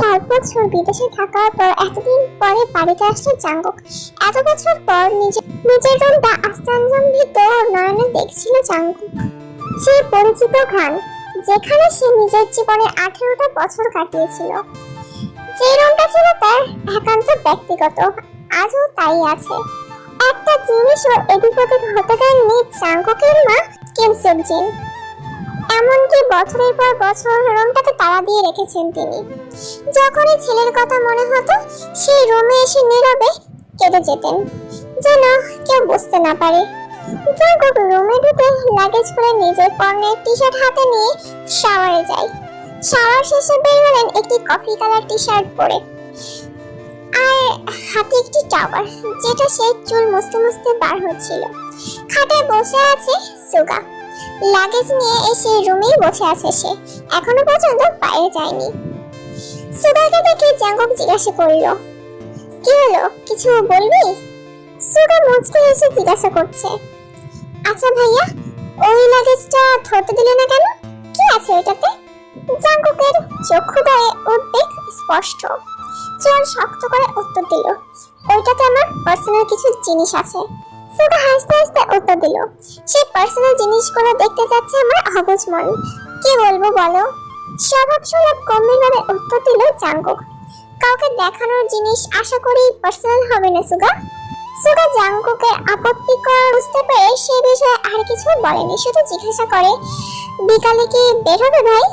সাত বছর বিদেশে থাকার পর এতদিন পরে বাড়িতে আসছে জাঙ্গক। এত বছর পর নিজের নিজের রুমটা আস্তাঞ্জম্বিত নয়নে দেখছিল জাঙ্গক। সেই পরিচিত ঘ্রাণ যেখানে সে নিজের জীবনের আঠেরোটা বছর কাটিয়েছিল। যে রুমটা ছিল তার একান্ত ব্যক্তিগত, আজও তাই আছে। একটা জিনিসও এদিক ওদিক হতে দেননি জাঙ্গকের মা কিম সুকজিন। এমনকি বছরের পর বছর রুমটাকে তালা দিয়ে রেখেছেন তিনি। যখনই ছেলের কথা মনে হতো, সেই রুমে এসে নীরবে কেটে যেতেন। যেন কেউ বুঝতে না পারে। জাগক রুমে ঢুকে লাগেজ করে নিজের পণ্যের টি শার্ট হাতে নিয়ে শাওয়ারে যায় শাওয়ার শেষে বের হলেন একটি কফি কালার টি শার্ট পরে। আর হাতে একটি টাওয়ার যেটা সে চুল মুছতে মুছতে বার হচ্ছিল। খাটে বসে আছে সুগা। লাগেজ নিয়ে এসে রুমেই বসে আছে সে। এখনও পর্যন্ত বাইরে যায়নি। সুগাকে দেখে জাঙ্গক জিজ্ঞাসা করল, কি হলো? কিছু বলবি? সুগা মুচকে এসে জিজ্ঞাসা করছে আচ্ছা ভাইয়া, ওই লাগেজটা ধরতে দিলে না কেন? কি আছে ওইটাতে? জাঙ্গকের চক্ষু গায়ে উদ্বেগ স্পষ্ট। চোর শক্ত করে উত্তর দিল, ওইটাতে আমার পার্সোনাল কিছু জিনিস আছে। সুগা হাসতে হাসতে উত্তর দিল, সেই পার্সোনাল জিনিসগুলো দেখতে যাচ্ছে আমার অবুঝ মন। কি বলব বলো? স্বভাব সুলভ গম্ভীরভাবে উত্তর দিল জাঙ্গুক কাউকে দেখানোর জিনিস আশা করি পার্সোনাল হবে না সুগা। সুগা জাঙ্গুকের আপত্তিকর বুঝতে পেরে সে বিষয়ে আর কিছু বলেনি, শুধু জিজ্ঞাসা করে, বিকালে কি বের হবে ভাই?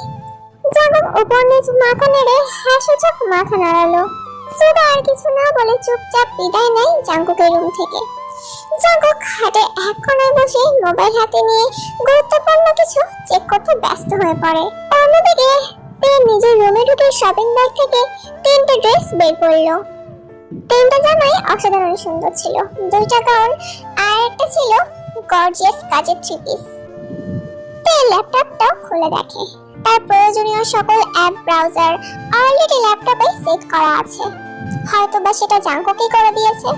জাঙ্গুক উপর নিচ মাথা নেড়ে হ্যাঁ সূচক মাথা নাড়ালো। সুগা আর কিছু না বলে চুপচাপ বিদায় নেয় জাঙ্গুকের রুম থেকে। জাগক খাটে এক কোণায় বসে মোবাইল হাতে নিয়ে গুরুত্বপূর্ণ কিছু চেক করতে ব্যস্ত হয়ে পড়ে। অন্যদিকে, তে নিজের রুমে ঢুকে শপিং ব্যাগ থেকে তিনটে ড্রেস বের করল। তিনটা জামাই অসাধারণ সুন্দর ছিল। দুইটা গাউন আর একটা ছিল গর্জিয়াস কাজের থ্রি পিস তে ল্যাপটপটা খুলে দেখে। তার প্রয়োজনীয় সকল অ্যাপ ব্রাউজার অলরেডি ল্যাপটপে সেট করা আছে। হয়তো বা সেটা জাঙ্ককে করে দিয়েছে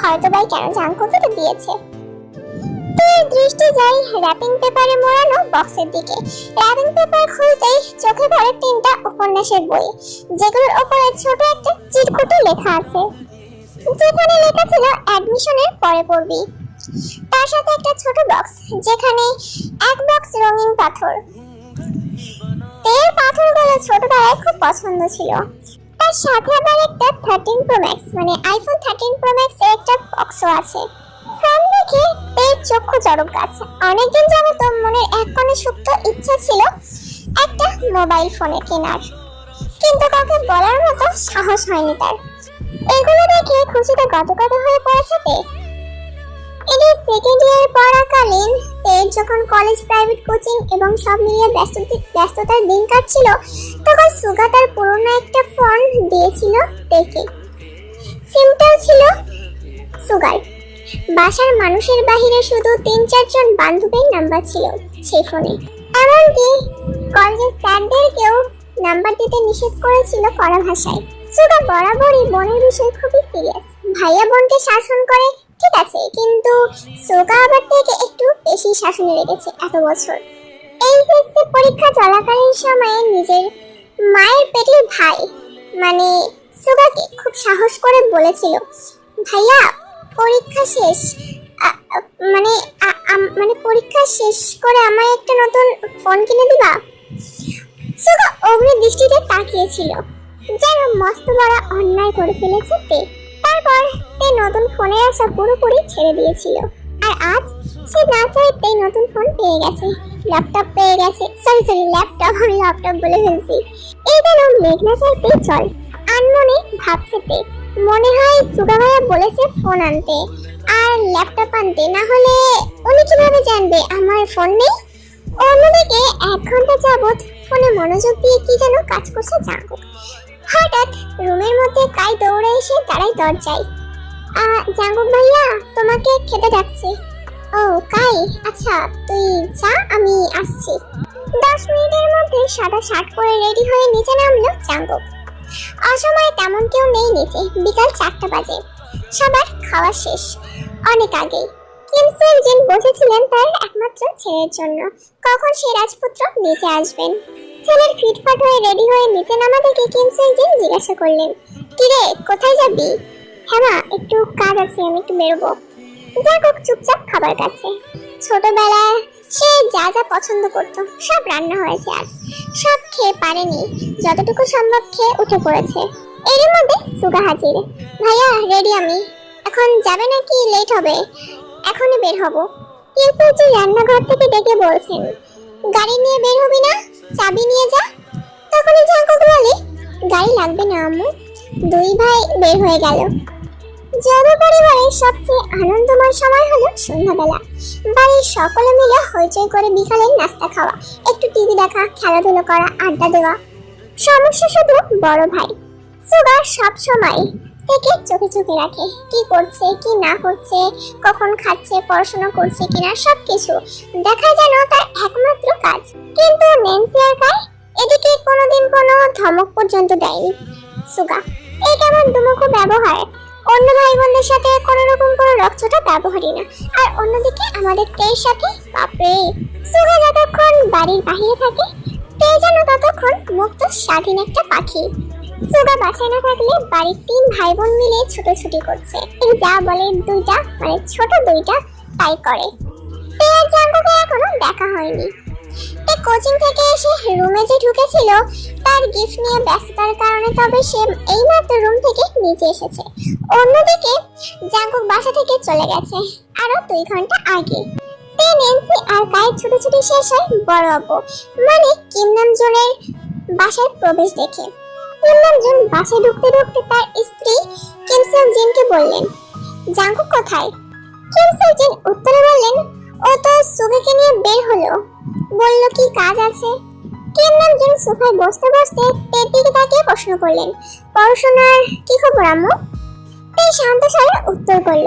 হয়তো বা কেন জাঙ্কুকে তো দিয়েছে। তোর দৃষ্টি যায় র্যাপিং পেপারে মোড়ানো বক্সের দিকে। র্যাপিং পেপার খুলতেই চোখে পড়ে তিনটা উপন্যাসের বই, যেগুলোর ওপরে ছোট একটা চিরকুটে লেখা আছে। যেখানে লেখা ছিল অ্যাডমিশনের পরে পড়বি তার সাথে একটা ছোট বক্স, যেখানে এক বক্স রঙিন পাথর। তেল পাথরগুলো ছোটবেলায় খুব পছন্দ ছিল। তার সাথে আবার একটা থার্টিন প্রো ম্যাক্স মানে আইফোন থার্টিন প্রো ম্যাক্স এর একটা বক্সও আছে। দেখে পেট চক্ষু চড়ক গাছ অনেকদিন যাবত মনের এক কোণে সুপ্ত ইচ্ছা ছিল একটা মোবাইল ফোনে কেনার। কিন্তু কাউকে বলার মতো সাহস হয়নি তার। এগুলো দেখে খুশিতে গদগদ হয়ে পড়েছে তে। এটি সেকেন্ড ইয়ার পড়াকালীন তের যখন কলেজ প্রাইভেট কোচিং এবং সব মিলিয়ে ব্যস্ততা ব্যস্ততার দিন কাটছিল, তখন সুগা তার পুরনো একটা ফোন দিয়েছিল তেকে সিমটাও ছিল সুগার। বাসার মানুষের বাহিরে শুধু তিন, চারজন বান্ধবীর নাম্বার ছিল সেই ফোনে। এমনকি কলেজের স্যারদেরকেও নাম্বার দিতে নিষেধ করেছিল কড়া ভাষায়। সুগা বরাবরই বোনের বিষয়ে খুবই সিরিয়াস ভাইয়া বোনকে শাসন করে, ঠিক আছে, কিন্তু সোগা আবার থেকে একটু বেশি শাসনে রেখেছে এত বছর। এইচএসসি পরীক্ষা চলাকালীন সময়ে নিজের মায়ের পেটের ভাই মানে সুগাকে খুব সাহস করে বলেছিল, ভাইয়া পরীক্ষা শেষ। মানে মানে পরীক্ষা শেষ করে আমায় একটা নতুন ফোন কিনে দিবা? সুগা, অগ্নি দৃষ্টিতে তাকিয়েছিল। যেন মস্ত বড় অন্যায় করে ফেলেছে তে। তারপর তে নতুন ফোনের আশা পুরোপুরি ছেড়ে দিয়েছিল। আর আজ সে না চাইতেই নতুন ফোন পেয়ে গেছে। ল্যাপটপ পেয়ে গেছে। সরি সরি ল্যাপটপ আমি ল্যাপটপ বলে ফেলছি। এই যেন মেঘ না চাইতেই চল। আনমনে ভাবছে তে মনে হয় সুগা ভাইয়া বলেছে ফোন আনতে। আর ল্যাপটপ আনতে না হলে উনি কীভাবে জানবে? আমার ফোন নেই? অন্যদিকে এক ঘণ্টা যাবৎ ফোনে মনোযোগ দিয়ে কি যেন কাজ করছে জাঙ্কুক হঠাৎ রুমের মধ্যে কাই দৌড়ে এসে দাঁড়াই দরজায় আহ, জাঙ্কুক ভাইয়া তোমাকে খেতে ডাকছে। ও কাই? আচ্ছা তুই যা আমি আসছি। দশ মিনিটের মধ্যে সাদা শার্ট পরে রেডি হয়ে নিচে নামলো জাঙ্গুক অসময়ে তেমন কেউ নেই নিচে বিকাল চারটা বাজে। সবার খাওয়া শেষ। অনেক আগেই। কিম সেন জিন বসেছিলেন তার একমাত্র ছেলের জন্য। কখন সেই রাজপুত্র নিচে আসবেন? ছেলের ফিটফাট হয়ে রেডি হয়ে নিচে নামা দেখে কিম সেন জিন জিজ্ঞাসা করলেন কিরে কোথায় যাবি? হ্যাঁ মা, একটু কাজ আছে আমি একটু বেরোবো। জাগক চুপচাপ খাবার কাছে। ছোটবেলায় সে যা যা পছন্দ করত সব রান্না হয়েছে আজ। সব খেয়ে পারেনি। যতটুকু সম্ভব খেয়ে উঠে পড়েছে। এরই মধ্যে সুগা হাজির। ভাইয়া রেডি আমি। এখন যাবে নাকি? লেট হবে। এখনই বের হব। ইউসুফজি রান্নাঘর থেকে ডেকে বলছেন, গাড়ি নিয়ে বের হবি না? চাবি নিয়ে যা। তখনই ঝাঁকক বলে গাড়ি লাগবে না আম্মু। দুই ভাই বের হয়ে গেল। যদু পরিবারের সবচেয়ে আনন্দময় সময় হলো সন্ধ্যাবেলা। বাড়ির সকলে মিলে হইচই করে বিকালের নাস্তা খাওয়া, একটু টিভি দেখা, খেলাধুলো করা, আড্ডা দেওয়া। সমস্যা শুধু বড় ভাই। সুগার সব সময় থেকে চোখে চোখে রাখে। কি করছে, কি না করছে, কখন খাচ্ছে, পড়াশোনা করছে কিনা, সবকিছু দেখা যেন তার একমাত্র কাজ। কিন্তু ন্যান্সি আর এদিকে কোনোদিন কোনো ধমক পর্যন্ত দেয়নি। সুগা এই কেমন দুমুখো ব্যবহার। অন্য ভাই বোনদের সাথে কোনো রকম কোনো রক্তটা ব্যবহারই না। আর অন্যদিকে আমাদের তেয়ের সাথে, বাপরে! সুগা যতক্ষণ বাড়ির বাহিরে থাকে তে যেন ততক্ষণ মুক্ত, স্বাধীন একটা পাখি। সুগা বাসায় না থাকলে বাড়ির তিন ভাই বোন মিলে ছুটোছুটি করছে। এই যা বলে দুইটা মানে ছোট দুইটা, তাই করে। তেয়ের জাঙ্গকে এখনও দেখা হয়নি। তে কোচিং থেকে এসে রুমে যে ঢুকেছিল, তার গিফট নিয়ে ব্যস্ততার কারণে তবে সে এইমাত্র রুম থেকে নিচে এসেছে। অন্যদিকে, জাঙ্কুক বাসা থেকে চলে গেছে, আরও দুই ঘণ্টা আগে। তে নেন্সি আর কায়ের ছুটোছুটি শেষ হয় বড় আপু মানে কিম নামজনের বাসায় প্রবেশ দেখে। কিম নামজুন বাসায় ঢুকতে ঢুকতে তার স্ত্রী কিমসেল জিনকে বললেন, জাঙ্কুক কোথায়? কিম সেল জিন উত্তরে বললেন, ও তো সুগাকে নিয়ে বের হলো। বলল, কি কাজ আছে? কিম নামজুন সোফায় বসতে বসতে তের দিকে তাকিয়ে প্রশ্ন করলেন, পড়াশোনার কি খবর আম্মু? তে শান্ত স্বরে উত্তর করল,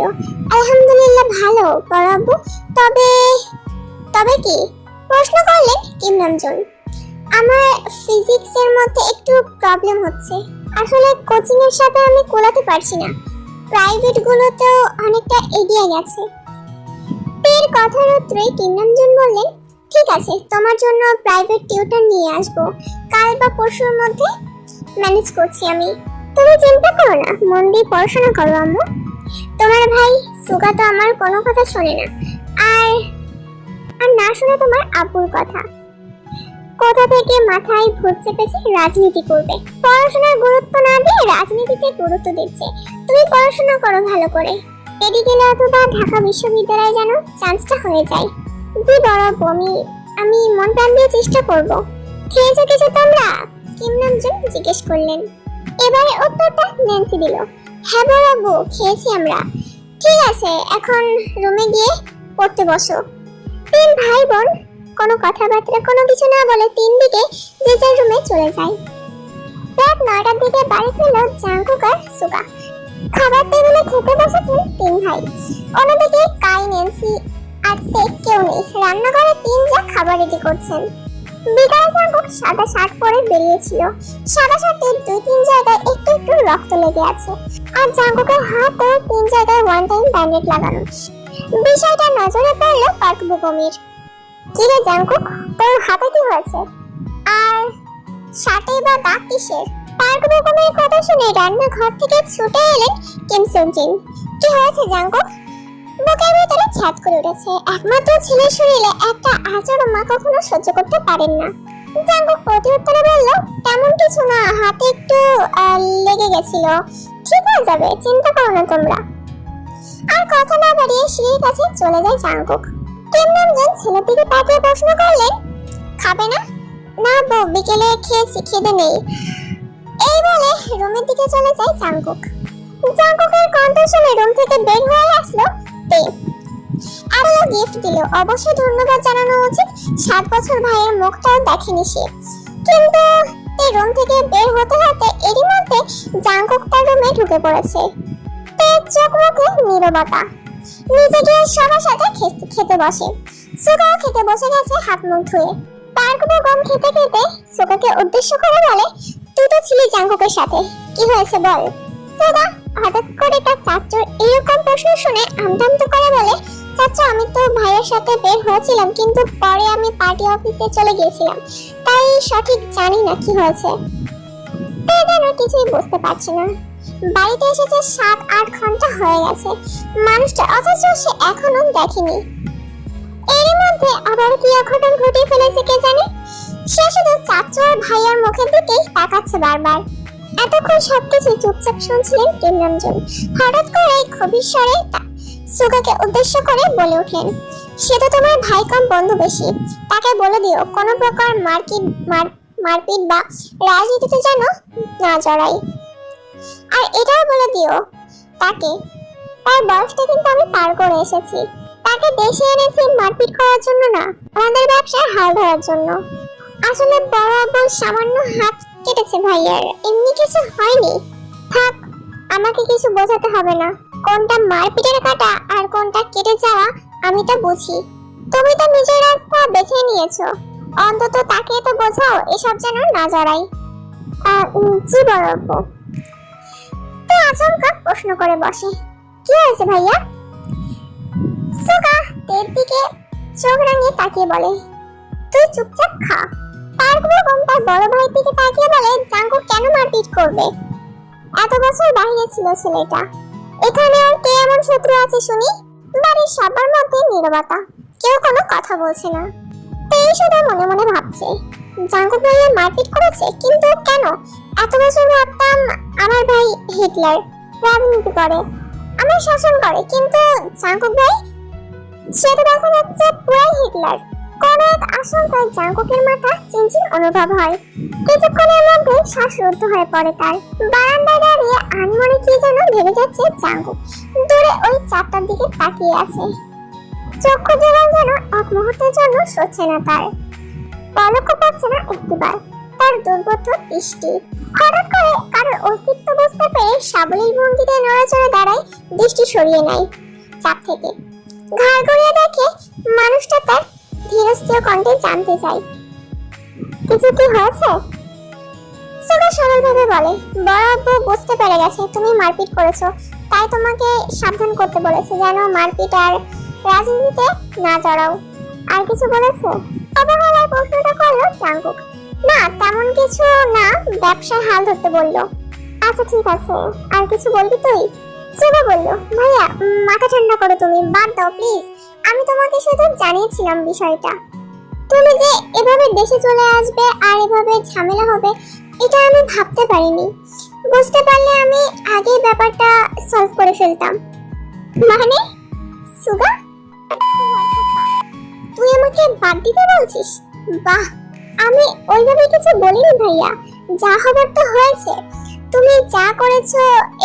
আলহামদুলিল্লাহ ভালো পড়াবো তবে তবে কি? প্রশ্ন করলেন কিম নামজুন আমার ফিজিক্সের মধ্যে একটু প্রবলেম হচ্ছে। আসলে কোচিং এর সাথে আমি কোলাতে পারছি না। প্রাইভেট গুলোতেও অনেকটা এগিয়ে গেছে। তের কথার উত্তরে কিম নামজুন বললেন ঠিক আছে, তোমার জন্য প্রাইভেট টিউটর নিয়ে আসব। কাল বা পরশুর মধ্যে ম্যানেজ করছি আমি। তুমি চিন্তা করো না, মন দিয়ে পড়াশোনা করো আম্মু। তোমার ভাই সুগা তো আমার কোনো কথা শোনে না। আর আর না শুনে তোমার আব্বুর কথা। কোথা থেকে মাথায় ভূত চেপেছে রাজনীতি করবে। পড়াশোনার গুরুত্ব না দিয়ে রাজনীতিতে গুরুত্ব দিচ্ছে। তুমি পড়াশোনা করো ভালো করে। মেডিকেল অথবা ঢাকা বিশ্ববিদ্যালয়ে যেন চান্সটা হয়ে যায়। জি বড় আমি আমি মন প্রাণ দিয়ে চেষ্টা করব। খেয়েছো কিছু তোমরা? কিম নামজন জিজ্ঞেস করলেন। এবারে উত্তরটা ন্যান্সি দিল। হ্যাঁ বড় আব্বু খেয়েছি আমরা। ঠিক আছে, এখন রুমে গিয়ে পড়তে বসো। তিন ভাই বোন, কোনো কথাবার্তা, কোনো কিছু না বলে তিন দিকে যে যার রুমে চলে যায়। রাত নয়টার দিকে বাড়ি ফিরল জাঙ্কুক আর সুগা। খাবার টেবিলে খেতে বসেছেন তিন ভাই। অন্যদিকে কাই, ন্যান্সি আর তে কেউ নেই। রান্নাঘরে তিন যা খাবার রেডি করছেন। বিকালে জাঙ্কুক সাদা শার্ট পরে বেরিয়েছিল। সাদা শার্টের দুই তিন জায়গায় একটু একটু রক্ত লেগে আছে। আর জাঙ্কুকের হাতে তিন জায়গায় ওয়ান টাইম ব্যান্ডেড লাগানো। বিষয়টা নজরে পড়ল পার্ক বুকমির কি রে জাঙ্কুক তোর হাতে কি হয়েছে? আর শার্টে বা দাগ কিসের? পার্ক বুকমির কথা শুনে রান্নাঘর থেকে ছুটে এলেন কিম সুনজিন। কি হয়েছে জাঙ্কুক বুকের ভিতরে ছাদ করে উঠেছে। একমাত্র ছেলের শরীরে একটা আচরণ মা কখনো সহ্য করতে পারেন না। জাঙ্কুক প্রতি উত্তরে বলল, তেমন কিছু না, হাতে একটু লেগে গেছিল। ঠিক হয়ে যাবে, চিন্তা করো না তোমরা। আর কথা না বাড়িয়ে সিঁড়ির কাছে চলে যায় জাঙ্কুক কিম নামজন ছেলের দিকে তাকিয়ে প্রশ্ন করলেন, খাবে না? না বউ, বিকেলে খেয়েছি, খিদে নেই। এই বলে রুমের দিকে চলে যায় জাঙ্কুক জাঙ্কুকের কণ্ঠ শুনে রুম থেকে বের হয়ে আসলো তে আরও গিফট দিল। অবশ্যই ধন্যবাদ জানানো উচিত। সাত বছর ভাইয়ের মুখটাও দেখেনি সে। কিন্তু এই রুম থেকে বের হতে হতে এরই মধ্যে জাঙ্কুক তার রুমে ঢুকে পড়েছে। তের চোখ, মুখে নীরবতা। নিজে গিয়ে সবার সাথে খেতে বসে। সুগাও খেতে বসে গেছে হাত মুখ ধুয়ে। পার্কবো গম খেতে খেতে সোকাকে উদ্দেশ্য করে বলে, তুই তো ছিলি জাঙ্কুকের সাথে। কি হয়েছে বল? সোকা হঠাৎ করে তার চাচুর এরকম প্রশ্ন শুনে আমদামতো করে বলে, চাচু, আমি তো ভাইয়ের সাথে বের হয়েছিলাম, কিন্তু পরে আমি পার্টি অফিসে চলে গিয়েছিলাম। তাই সঠিক জানি না কি হয়েছে। যেন কিছুই বুঝতে পারছি না। বাড়িতে এসেছে সাত আট ঘণ্টা হয়ে গেছে। মানুষটা অথচ সে এখনও দেখেনি। এর মধ্যে আবার কি অঘটন ঘটিয়ে ফেলেছে কে জানে? সে শুধু চাচু আর ভাইয়ার মুখের দিকেই তাকাচ্ছে বারবার। এতক্ষণ সবকিছু চুপচাপ শুনছিলেন প্রেমরঞ্জন হঠাৎ করে এই গভীর স্বরে সুগাকে উদ্দেশ্য করে বলে উঠলেন, সে তো তোমার ভাই কম বন্ধু বেশি। তাকে বলে দিও, কোনো প্রকার মারপিট মারপিট বা রাজনীতিতে যেন না জড়াই আর এটাও বলে দিও, তাকে, তার বয়সটা কিন্তু আমি পার করে এসেছি। তাকে দেশে এনেছি মারপিট করার জন্য না, আমাদের ব্যবসায় হাল ধরার জন্য। আসলে বড় বড় সামান্য হাত কেটেছে ভাইয়ার এমনি কিছু হয়নি। থাক, আমাকে কিছু বোঝাতে হবে না। কোনটা মারপিটের কাটা আর কোনটা কেটে যাওয়া, আমি তা বুঝি। তুমি তো নিজের রাস্তা বেছে নিয়েছো। অন্তত তাকে তো বোঝাও, এসব যেন না জড়াই জি বড় তো আচমকা প্রশ্ন করে বসে। কি হয়েছে ভাইয়া? সুগা তের দিকে চোখ রাঙিয়ে তাকিয়ে বলে, তুই চুপচাপ খা। তার বড় ভাইয়ের দিকে তাকিয়ে বলে, জাঙ্কু কেন মারপিট করবে? এত বছর বাইরে ছিল ছেলেটা। এখানে আর কে এমন শত্রু আছে শুনি? বাড়ির সবার মধ্যে নীরবতা। কেউ কোনো কথা বলছে না। তেই শুধু মনে মনে ভাবছে, জাঙ্কু ভাইয়া মারপিট করেছে? কিন্তু কেন? এত বছর ভাবতাম আমার ভাই হিটলার রাজনীতি করে, আমার শাসন করে, কিন্তু জাঙ্কুক ভাই, সে তো দেখা যাচ্ছে পুরাই হিটলার। কোন আশঙ্কায় জাঙ্কুকের মাথা চিনচিন অনুভব হয়। কিছুক্ষণের মধ্যে শ্বাসরুদ্ধ হয়ে পড়ে তার। বারান্দায় দাঁড়িয়ে আনমনে কি যেন ভেবে যাচ্ছে জাঙ্কুক। দূরে ওই চারটার দিকে তাকিয়ে আছে। চক্ষু জীবন যেন এক মুহূর্তের জন্য সচ্ছে না তার। পলকও পাচ্ছে না একটিবার। তার দুর্বোধ্য দৃষ্টি। হঠাৎ করে কারোর অস্তিত্ব বুঝতে পেরে সাবলীল ভঙ্গিতে নড়াচড়ে দাঁড়ায় দৃষ্টি সরিয়ে নেয় চাপ থেকে। ঘাড় গড়িয়ে দেখে মানুষটা তার ধীরস্থির কণ্ঠে জানতে চায় কিছু কি হয়েছে? সুগা সরলভাবে বলে, বড় আব্বু বুঝতে পেরে গেছে, তুমি মারপিট করেছ। তাই তোমাকে সাবধান করতে বলেছে যেন মারপিট আর রাজনীতিতে না জড়াও। আর কিছু বলেছে? অবহেলার প্রশ্নটা করল চাঙ্কুক না, তেমন কিছু না। ব্যবসায় হাল ধরতে বলল। আচ্ছা ঠিক আছে, আর কিছু বলবি তুই? সুগা বলল, ভাইয়া মাথা ঠান্ডা করো তুমি, বাদ দাও, প্লিজ। আমি তোমাকে শুধু জানিয়েছিলাম বিষয়টা। তুমি যে এভাবে দেশে চলে আসবে আর এভাবে ঝামেলা হবে, এটা আমি ভাবতে পারিনি। বুঝতে পারলে আমি আগেই ব্যাপারটা সলভ করে ফেলতাম। মানে সুগা? তুই আমাকে বাদ দিতে বলছিস? বাহ, আমি ওইভাবে কিছু বলিনি ভাইয়া। যা হবার তো হয়েছে। তুমি যা করেছ,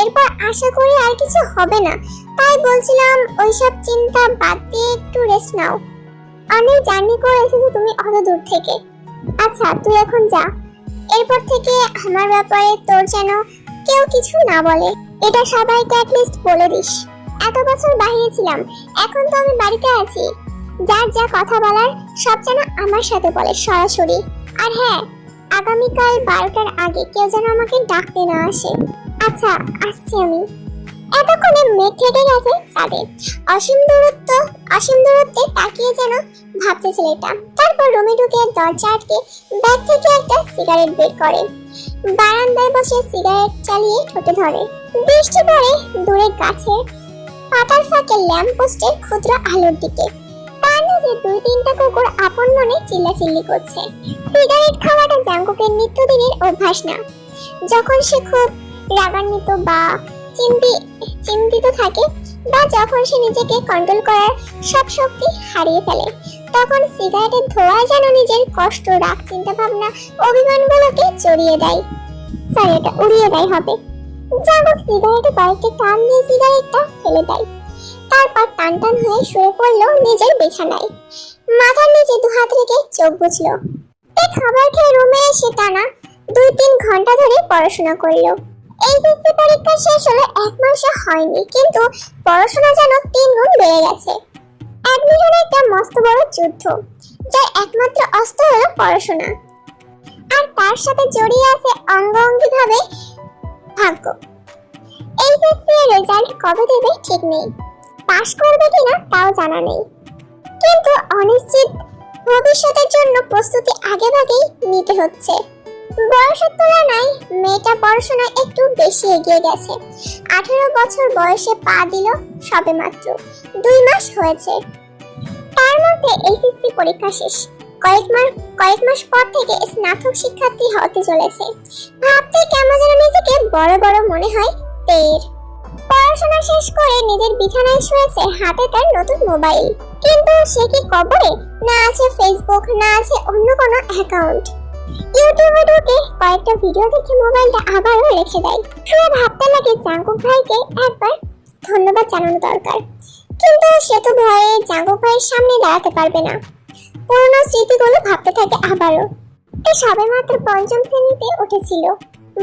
এরপর আশা করি আর কিছু হবে না। তাই বলছিলাম, ওইসব চিন্তা বাদ দিয়ে একটু রেস্ট নাও। অনেক জার্নি করে এসেছ তুমি অত দূর থেকে। আচ্ছা তুই এখন যা। এরপর থেকে আমার ব্যাপারে তোর যেন কেউ কিছু না বলে। এটা সবাইকে অ্যাটলিস্ট বলে দিস। এত বছর বাইরে ছিলাম, এখন তো আমি বাড়িতে আছি। যার যা কথা বলার, সব যেন আমার সাথে বলে সরাসরি। আর হ্যাঁ আগামীকাল বারোটার আগে কেউ যেন আমাকে ডাকতে না আসে। আচ্ছা আসছি আমি। এতক্ষণে মেঘ থেকে গেছে চাঁদে অসীম দূরত্ব, অসীম দূরত্বে তাকিয়ে যেন ভাবছে ছেলেটা। তারপর রুমে ঢুকে দরজা আটকে ব্যাগ থেকে একটা সিগারেট বের করে। বারান্দায় বসে সিগারেট চালিয়ে ঠোঁটে ধরে। বৃষ্টি পড়ে দূরে গাছের পাতার ফাঁকে ল্যাম্প পোস্টের ক্ষুদ্র আলোর দিকে। তার নিচে দুই তিনটা কুকুর আপন মনে চিল্লাচিল্লি করছে। সিগারেট খাওয়াটা জাঙ্কুকের নিত্যদিনের অভ্যাস না। যখন সে খুব রাগান্বিত বা চিন্তি চিন্তিত থাকে। বা যখন সে নিজেকে কন্ট্রোল করার সব শক্তি হারিয়ে ফেলে, তখন সিগারেটের ধোঁয়া যেন নিজের কষ্ট, রাগ চিন্তা ভাবনা অভিমানগুলোকে জড়িয়ে দেয়। সরি এটা উড়িয়ে দেয় হবে। জাগক সিগারেটে কয়েকটি টান দিয়ে সিগারেটটা ফেলে দেয়। তারপর টান টান হয়ে শুয়ে পড়ল নিজের বিছানায়। মাথার নিচে দু হাত রেখে চোখ বুঝলো খাবার খেয়ে রুমে এসে টানা দুই তিন ঘণ্টা ধরে পড়াশোনা করল। এইচএসসি পরীক্ষা শেষ হলো এক মাসও হয়নি, কিন্তু পড়াশোনা যেন তিন গুণ বেড়ে গেছে। অ্যাডমিশন একটা মস্ত বড় যুদ্ধ, যার একমাত্র অস্ত্র হলো পড়াশোনা। আর তার সাথে জড়িয়ে আছে অঙ্গাঙ্গি ভাবে ভাগ্য। এইচএসসি এর রেজাল্ট কবে দেবে ঠিক নেই পাশ করবে কিনা তাও জানা নেই। কিন্তু অনিশ্চিত ভবিষ্যতের জন্য প্রস্তুতি আগেভাগেই নিতে হচ্ছে। বয়সের তুলনায় মেয়েটা পড়াশোনায় একটু বেশি এগিয়ে গেছে। আঠেরো বছর বয়সে পা দিল সবে মাত্র দুই মাস হয়েছে। তার মধ্যে এইচএসসি পরীক্ষা শেষ। কয়েক মাস কয়েক মাস পর থেকে স্নাতক শিক্ষার্থী হতে চলেছে। ভাবতে কেমন যেন নিজেকে বড় বড় মনে হয় তের। পড়াশোনা শেষ করে নিজের বিছানায় শুয়েছে, হাতে তার নতুন মোবাইল। কিন্তু সে কি কবরে? না আছে ফেসবুক না আছে অন্য কোনো অ্যাকাউন্ট ইউটিউবে ঢুকে কয়েকটা ভিডিও দেখে মোবাইলটা আবারও রেখে দেয়। শুয়ে ভাবতে লাগে জাঙ্কুক ভাইকে একবার ধন্যবাদ জানানো দরকার। কিন্তু সে তো ভয়ে জাঙ্কুক ভাইয়ের সামনে দাঁড়াতে পারবে না। পুরোনো স্মৃতিগুলো ভাবতে থাকে আবারও। সে সবে মাত্র পঞ্চম শ্রেণীতে উঠেছিল।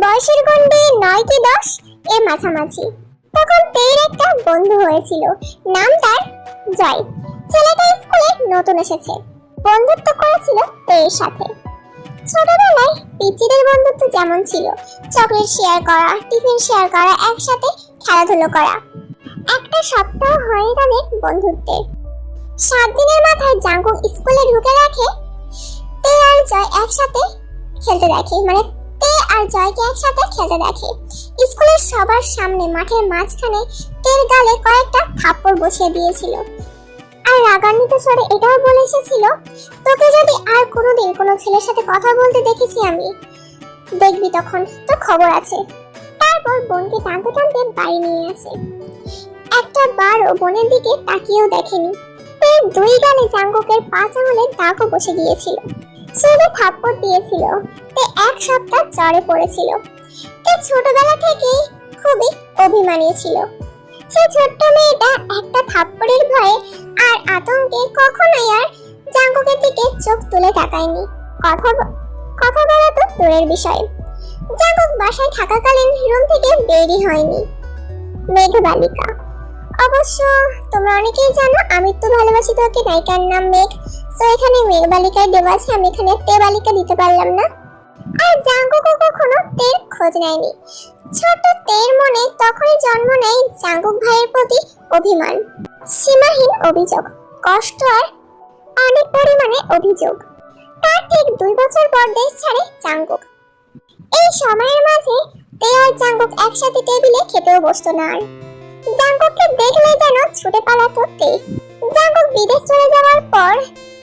বয়সের গণ্ডে নয় কি দশ এর মাঝামাঝি। তখন তের একটা বন্ধু হয়েছিল। নাম তার জয়। ছেলেটা স্কুলে নতুন এসেছে। বন্ধুত্ব করেছিল তের সাথে। ছোটবেলায় পিচিদের বন্ধুত্ব যেমন ছিল, চকলেট শেয়ার করা, টিফিন শেয়ার করা, একসাথে খেলাধুলো করা। একটা সপ্তাহ হয়নি তাদের বন্ধুত্বের। সাত দিনের মাথায় জাঙ্কুক স্কুলে ঢুকে রাখে তে আর জয় একসাথে খেলতে দেখে মানে তে আর জয়কে একসাথে খেলতে দেখে। স্কুলের সবার সামনে মাঠের মাঝখানে তের গালে কয়েকটা থাপ্পড় বসিয়ে দিয়েছিল। আর রাগান্বিত স্বরে এটাও বলে এসেছিল, তোকে যদি আর কোনোদিন কোনো ছেলের সাথে কথা বলতে দেখেছি আমি, দেখবি তখন তোর খবর আছে। তারপর বোনকে টানতে টানতে বাড়ি নিয়ে আসে। একটা বারও বোনের দিকে তাকিয়েও দেখেনি। তের দুই গালে জাঙ্গকের পাঁচ আঙুলের দাগও বসে গিয়েছিল। যে থাপ্পড় দিয়েছিল, তে এক সপ্তাহ জ্বরে পড়েছিল। তে ছোটবেলা থেকেই খুবই অভিমানী ছিল। সে ছোট্ট মেয়েটা একটা থাপ্পড়ের ভয়ে আর আতঙ্কে কখনোই আর জাঙ্কুকের দিকে চোখ তুলে তাকায়নি। কথা কথা বলা তো দূরের বিষয়। জাঙ্কুক বাসায় থাকাকালীন রুম থেকে বেরই হয়নি। মেঘ বালিকা অবশ্য তোমরা অনেকেই জানো, আমি তো ভালোবাসি তোকে নায়িকার নাম মেঘ? তো এখানে মেঘ বালিকায় দেওয়া আছে, আমি এখানে তে বালিকা দিতে পারলাম না। আর জাঙ্কুকও কখনো তের খোঁজ নেয়নি। ছোট তের মনে তখনই জন্ম নেয় জাঙ্কুক ভাইয়ের প্রতি অভিমান। সীমাহীন অভিযোগ, কষ্ট আর অনেক পরিমাণে অভিযোগ। তার ঠিক দুই বছর পর দেশ ছাড়ে জাঙ্কুক এই সময়ের মাঝে তে আর জাঙ্কুক একসাথে টেবিলে খেতেও বসতো না আর। জাঙ্কুককে দেখলে যেন ছুটে পালাতো তে। জাঙ্কুক বিদেশ চলে যাওয়ার পর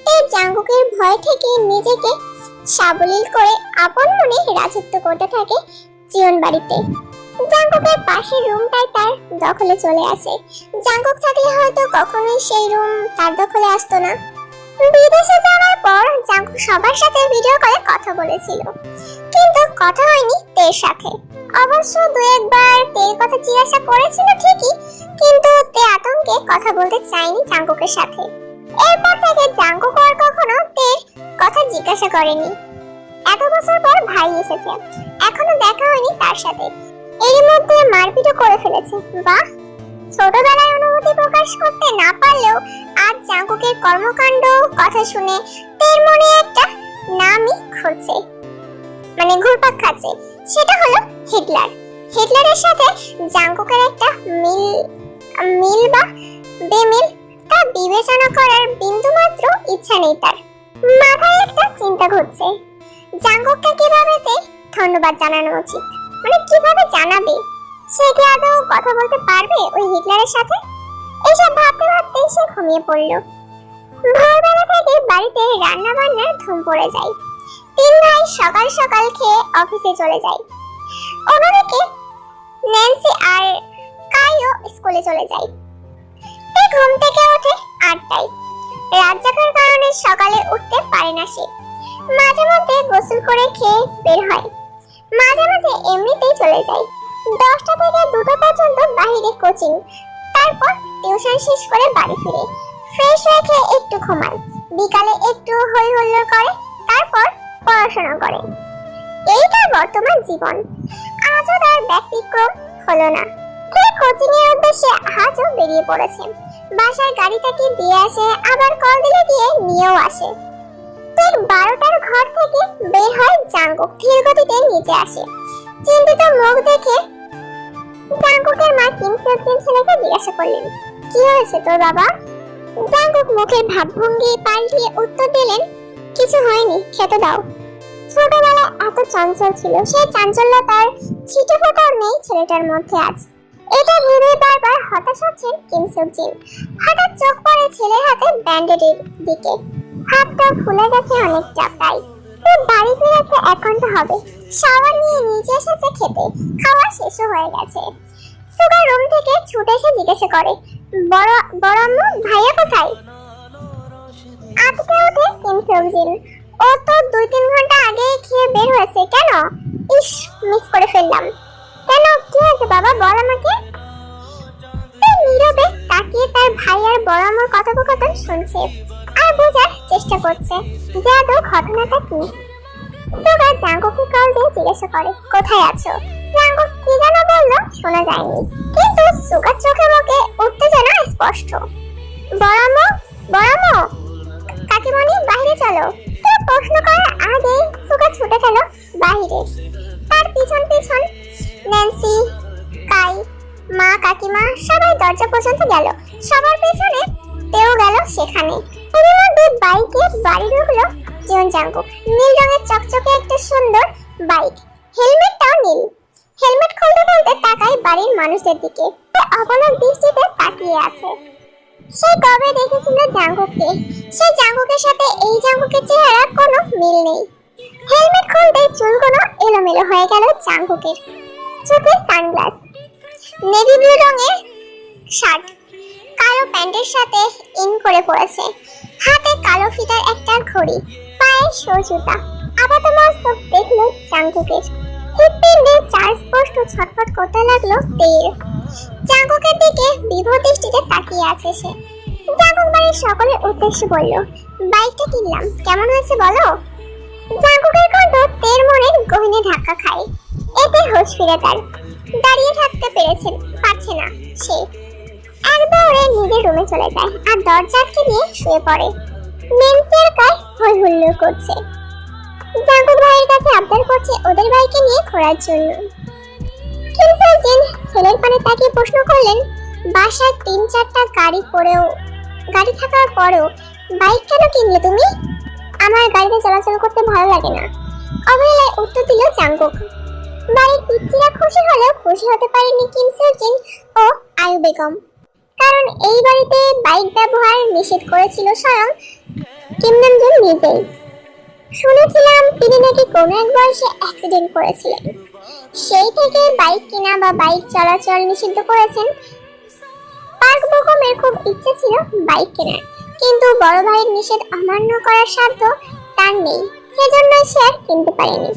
তে জাঙ্কুকের ভয় থেকে নিজেকে সাবলীল করে আপন মনে রাজত্ব করতে থাকে জীবন বাড়িতে। জাঙ্কুকের পাশের রুমটাই তার দখলে চলে আসে। জাঙ্কুক থাকলে হয়তো কখনোই সেই রুম তার দখলে আসতো না। বিদেশে যাওয়ার পর জাঙ্কুক সবার সাথে ভিডিও কলে কথা বলেছিল। কিন্তু কথা হয়নি তের সাথে। অবশ্য দু একবার তের কথা জিজ্ঞাসা করেছিল ঠিকই, কিন্তু তে আতঙ্কে কথা বলতে চায়নি জাঙ্কুকের সাথে। এরপর থেকে জাঙ্কুক আর কখনো তের কথা জিজ্ঞাসা করেনি। এত বছর পর ভাই এসেছে। এখনও দেখা হয়নি তার সাথে। এর মধ্যে মারপিটও করে ফেলেছে। বাহ! ছোটবেলায় অনুভূতি প্রকাশ করতে না পারলেও আজ জাঙ্কুকের কর্মকাণ্ড, কথা শুনে তের মনে একটা নামই খুঁজছে মানে ঘুরপাক খাচ্ছে। সেটা হলো হিটলার। হিটলারের সাথে জাঙ্কুকের একটা মিল মিল বা বেমিল তা বিবেচনা করার বিন্দু মাত্র ইচ্ছা নেই তার। মাথায় একটা চিন্তা ঘুরছে। জাঙ্কুককে কীভাবে ধন্যবাদ জানানো উচিত। মানে কীভাবে জানাবে? সে কি আদৌ কথা বলতে পারবে ওই হিটলারের সাথে? এইসব ভাবতে ভাবতে সে ঘুমিয়ে পড়ল। ভোরবেলা থেকে বাড়িতে রান্না বান্নার ধুম পড়ে যায়। তিন ভাই সকাল সকাল খেয়ে অফিসে চলে যায়। অন্যদিকে ন্যান্সি আর কাইও স্কুলে চলে যায়। ঘুম থেকে ওঠে আটটায়। রাত জাগার কারণে সকালে উঠতে পারে না সে। মাঝে মধ্যে গোসল করে খেয়ে বের হয়। মাঝে মাঝে এমনিতেই চলে যায়। দশটা থেকে দুটো পর্যন্ত বাহিরে কোচিং। তারপর টিউশন শেষ করে বাড়ি ফিরে। ফ্রেশ হয়ে খেয়ে একটু ঘুমায়। বিকালে একটু হই হুল্লোড় করে, তারপর পড়াশোনা করে। এই তার বর্তমান জীবন। আজও তার ব্যতিক্রম হলো না। সে কোচিং এর উদ্দেশ্যে আজও বেরিয়ে পড়েছে। বাসায় গাড়িটাকে দিয়ে আসে, আবার কল দিলে গিয়ে নিয়েও আসে। ঠিক বারোটার ঘর থেকে বের হয় জাঙ্গুক ধীর নিচে আসে। চিন্তিত মুখ দেখে জাঙ্গুকের মা কিম সেলসিন ছেলেকে জিজ্ঞাসা করলেন, কি হয়েছে তোর বাবা? জাঙ্গুক মুখের ভাবভঙ্গি পাল্টিয়ে উত্তর দিলেন, কিছু হয়নি, খেতে দাও। ছোটবেলায় এত চঞ্চল ছিল, সেই চাঞ্চল্য তার ছিটে ফোটাও নেই ছেলেটার মধ্যে আজ। এটা ভেবে বারবার হতাশ হচ্ছেন কিম সেলসিন হঠাৎ চোখ পড়ে ছেলের হাতে ব্যান্ডেডের দিকে। হাতটা ফুলে গেছে অনেকটা তাই তুই বাড়ি ফিরেছে এক ঘণ্টা হবে। শাওয়ার নিয়ে নিচে এসেছে খেতে। খাওয়া শেষও হয়ে গেছে। সুগার রুম থেকে ছুটে এসে জিজ্ঞাসা করে, বড় বড় আম্মু, ভাইয়া কোথায়? আজকে উঠে কিম সবজিন ও তো দুই তিন ঘণ্টা আগে খেয়ে বের হয়েছে, কেন? ইস মিস করে ফেললাম। কেন? কি হয়েছে বাবা, বল আমাকে। নীরবে তাকিয়ে তার ভাই আর বড় আম্মুর কথোপকথন শুনছে। আর বোঝার চেষ্টা করছে। যে আদৌ ঘটনাটা কি? সুগা জাঙ্গুকে কল দিয়ে জিজ্ঞাসা করে, কোথায় আছো? জাঙ্গু কি যেন বলল, শোনা যায়নি। কিন্তু সুগার চোখে মুখে উত্তেজনা স্পষ্ট বড়ামো বড়ামো! কাকিমণি, বাইরে চলো। কেউ প্রশ্ন করার আগে সুগা ছুটে গেল বাইরে। তার পিছন পিছন ন্যান্সি, কাই, মা কাকিমা সবাই দরজা পর্যন্ত গেল। সবার পেছনে তেও গেল সেখানে। এর মধ্যে বাইকে বাড়ি ঢুকলো জীবন জাঙ্গু নীল রঙের চকচকে একটা সুন্দর বাইক। হেলমেটটাও নীল। হেলমেট খুলতে খুলতে তাকায় বাড়ির মানুষদের দিকে। অবলক দৃষ্টিতে তাকিয়ে আছে। সে কবে দেখেছিল জাঙ্গুকে সে জাঙ্গুকের সাথে এই জাঙ্গুকের চেহারা কোনো মিল নেই। হেলমেট খুলতে চুলগুলো এলোমেলো হয়ে গেল জাঙ্গুকের। চোখে সানগ্লাস। নেভি ব্লু রঙের শার্ট। কালো প্যান্টের সাথে ইন করে পড়েছে। হাতে কালো ফিতার একটা ঘড়ি পায়ে শো জুতা। আপাত মস্তক দেখল জাঙ্গুকের হৃৎপিণ্ডে চার স্পষ্ট ছটফট করতে লাগল তেল জাঙ্গুকের দিকে বিভোর দৃষ্টিতে তাকিয়ে আছে সে। জাঙ্গুক বাড়ির সকলের উদ্দেশ্যে বলল, বাইকটা কিনলাম। কেমন হয়েছে বলো? জাঙ্গুকের কণ্ঠ তের মনের গহিনে ধাক্কা খায়। এতে হোশ ফিরে তার। দাঁড়িয়ে থাকতে পেরেছেন, পারছে না সে। এক দৌড়ে নিজের রুমে চলে যায় আর দরজা দিয়ে শুয়ে পড়ে। মেন্সের গায়ে হই হুল্লোড় করছে। জাঙ্গুক ভাইয়ের কাছে আবদার করছে ওদের বাইকে নিয়ে ঘোরার জন্য। কিমসার্জেন ছেলের পানে তাকিয়ে প্রশ্ন করলেন, বাসায় তিন চারটা গাড়ি পড়েও গাড়ি থাকার পরেও বাইক কেন কিনলে তুমি? আমার গাড়িতে চলাচল করতে ভালো লাগে না। অবহেলায় উত্তর দিল জাঙ্গুক বাড়ির পিচ্চিরা খুশি হলেও খুশি হতে পারেনি কিমসার্জেন ও আয়ু বেগম। কারণ এই বাড়িতে বাইক ব্যবহার নিষেধ করেছিল স্বয়ং কিমনামজুন নিজেই। শুনেছিলাম তিনি নাকি কোনো এক বয়সে অ্যাক্সিডেন্ট করেছিলেন। সেই থেকে বাইক কেনা বা বাইক চলাচল নিষিদ্ধ করেছেন। পার্ক বকমের খুব ইচ্ছে ছিল বাইক কেনার। কিন্তু বড় ভাইয়ের নিষেধ অমান্য করার সাধ্য তার নেই। সেজন্য সে আর কিনতে পারেনি।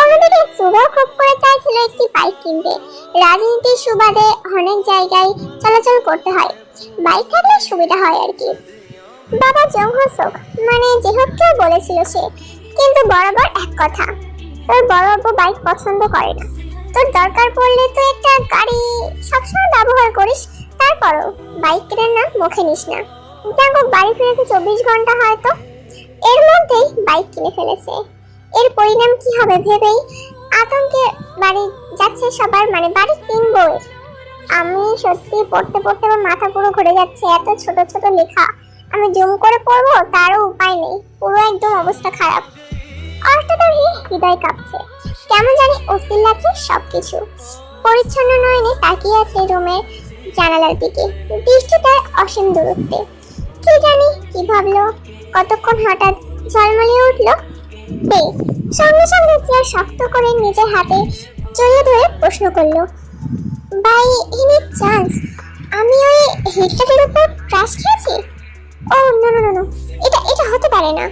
অন্যদিকে সুবাও খুব করে চাইছিল একটি বাইক কিনতে। রাজনীতির সুবাদে অনেক জায়গায় চলাচল করতে হয়। বাইক থাকলে সুবিধা হয় আর কি। বাবা জংহসক মানে যেহেতু বলেছিল সে, কিন্তু বরাবর এক কথা। তোর বড় আব্বু বাইক পছন্দ করে না। তোর দরকার পড়লে তো একটা গাড়ি সবসময় ব্যবহার করিস, তারপরও বাইক কেনার নাম মুখে নিস না। যাক বাড়ি ফিরেছে চব্বিশ ঘণ্টা হয়তো। এর মধ্যেই বাইক কিনে ফেলেছে। এর পরিণাম কি হবে ভেবেই আতঙ্কে বাড়ি যাচ্ছে সবার মানে বাড়ির তিন বউয়ের। আমি সত্যি পড়তে পড়তে আমার মাথা পুরো ঘুরে যাচ্ছে, এত ছোট ছোট লেখা। আমি জুম করে পড়ব, তারও উপায় নেই, পুরো একদম অবস্থা খারাপ। অর্থদর্শী হৃদয় কাঁপছে। কেমন জানি অস্থির লাগছে সবকিছু। পরিচ্ছন্ন নয়নে তাকিয়ে আছে রুমের জানালার দিকে। দৃষ্টি তার অসীম দূরত্বে। কি জানি কি ভাবলো? কতক্ষণ হঠাৎ ঝলমলিয়ে উঠল? বে, সঙ্গে সঙ্গে চেয়ার শক্ত করে নিজের হাতে জড়িয়ে ধরে প্রশ্ন করল, বাই এনি চান্স, আমি ওই হিটলারের উপর ক্রাশ খেয়েছি? ও, নো নো নো এটা এটা হতে পারে না।